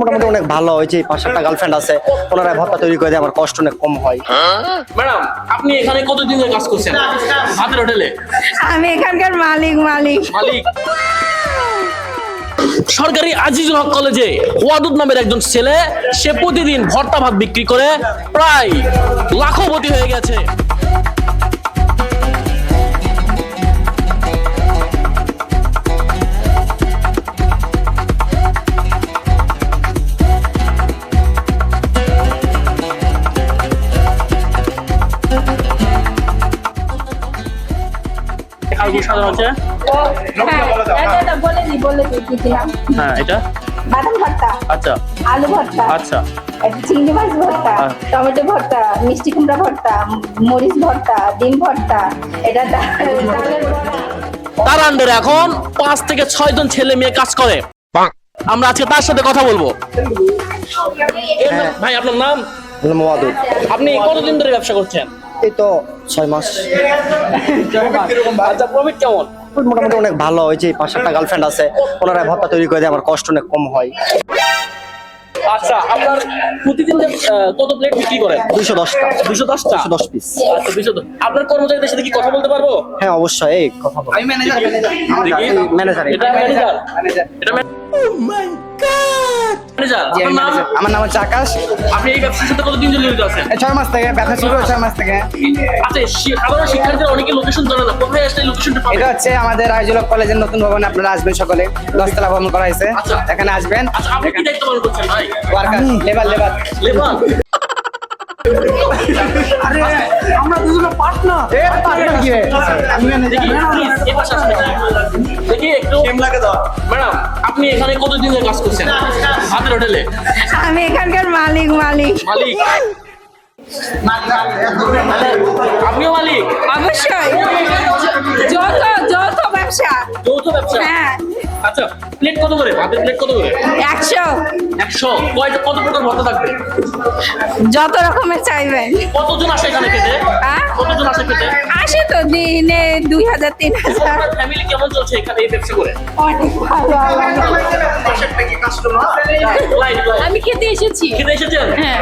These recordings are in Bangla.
মোটামুটি অনেক ভালো হয়েছে পাঁচ সাতটা গার্লফ্রেন্ড আছে ওনারা ভত্তা তৈরি করে দিয়ে আমার কষ্ট অনেক কম হয়। ম্যাডাম আপনি এখানে কতদিন ধরে কাজ করছেন? ভাতের হোটেলে? আমি এখানকার মালিক মালিক। মালিক। সরকারি আজিজুল হক কলেজে ওয়াদুদ নামের একজন ছেলে সে প্রতিদিন ভর্তা ভাত বিক্রি করে প্রায় লাখপতি হয়ে গেছে। হ্যাঁ এটা হ্যাঁ। এটা বাদাম ভর্তা। আচ্ছা। আলু ভর্তা। আচ্ছা। চিংড়ি মাছ ভর্তা হ্যাঁ। টমেটো ভর্তা মিষ্টি কুমড়া ভর্তা মরিচ ভর্তা ডিম ভর্তা এটা ডা- ডালের বড়া তার আন্ডারে এখন পাঁচ থেকে ছয় জন ছেলে মেয়ে কাজ করে। আমরা আজকে তার সাথে কথা বলব। ভাই আপনার নাম? মোয়াদুদ আপনি কতদিন ধরে ব্যবসা করছেন? এই তো ছয় মাস। আচ্ছা প্রফিট কেমন? মোটামুটি অনেক ভালো হয়েছে পাঁচ সাতটা গার্লফ্রেন্ড আছে ওনারা ভত্তা তৈরি করে দিয়ে আমার কষ্ট অনেক কম হয়। আচ্ছা আপনার প্রতিদিন আহ, কত প্লেট বিক্রি করেন? দুইশো দশটা। দুশো দশটা? দুশো দশ পিস আচ্ছা দুশো দশ আপনার কর্মচারীদের সাথে কি কথা বলতে পারব? হ্যাঁ অবশ্যই এই কথা বলো। ম্যানেজার এটা ম্যানেজার এটা ম্যানেজার আমার নাম হচ্ছে আকাশ। আপনি এই ব্যবসার সাথে কতদিন জড়িত আছেন? ছয় মাস থেকে ব্যবসা শুরু ছয় মাস থেকে। আচ্ছা শি- শিক্ষার্থীরা অনেকে লোকেশন জানে না। কোথায় আসলে লোকেশনটা পাবে? এটা হচ্ছে আমাদের আইজুলক কলেজের নতুন ভবনে আপনারা আসবেন সকলে। দশতলা ভবন করা হয়েছে। আচ্ছা। এখানে আসবেন। আচ্ছা আপনি কি দায়িত্ব পালন করছেন ভাই? ওয়ার্কার। Labour labour. লেবার? আমরা দুজনে পার্টনার। এ পার্টনার কি রে? আমি দেখি please, এ পাশে আসুন একটু। দেখি একটু ম্যাডাম আপনি এখানে কতদিন ধরে কাজ করছেন? আপনার হোটেলে? আমি এখানকার মালিক মালিক। মালিক? আপনিও মালিক? অবশ্যই। যত যত ব্যবসা। যৌথ ব্যবসা? হ্যাঁ। আচ্ছা প্লেট কত করে? ভাতের প্লেট কত করে? একশো। একশো। কয়টা কত প্রকার ভর্তা থাকবে? যত রকমের চাইবেন। কতজন আসে এখানে খেতে? হ্যাঁ? কতজন আসে খেতে? আসে তো দিনে দুই হাজার তিন হাজার। ফ্যামিলি কেমন চলছে এখানে এই ব্যবসা করে? অনেক ভালো আমি খেতে এসেছি। খেতে এসেছেন? হ্যাঁ।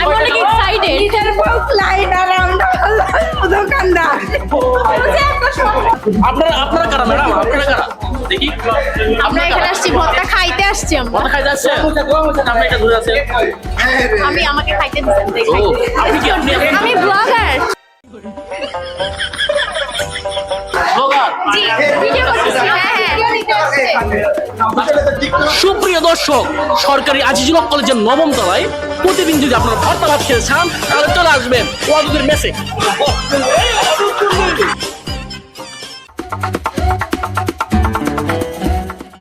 আমি অনেক এক্সাইটেড নিজের বউ লাইট আর আমরা দোকানদার। আপনারা আপনারা কারা ম্যাডাম? আপনারা কারা? দেখি। আমরা এখানে আসছি ভর্তা খাইতে আসছি আমরা। ভর্তা খাইতে আসছেন আপনি এটা ঘুরে আছেন আমি আমাকে খাইতে দিচ্ছেন দেখাই আপনি কি আপনি আপনি- আমি ব্লগার ব্লগার? জি ভিডিও করতেছি হ্যাঁ হ্যাঁ। সুপ্রিয় দর্শক সরকারি আজিজুল কলেজের নবম তলায় প্রতিদিন যদি আপনারা ভর্তা ভাত খেতে চান তাহলে চলে আসবেন ওয়াদুদের মেসে।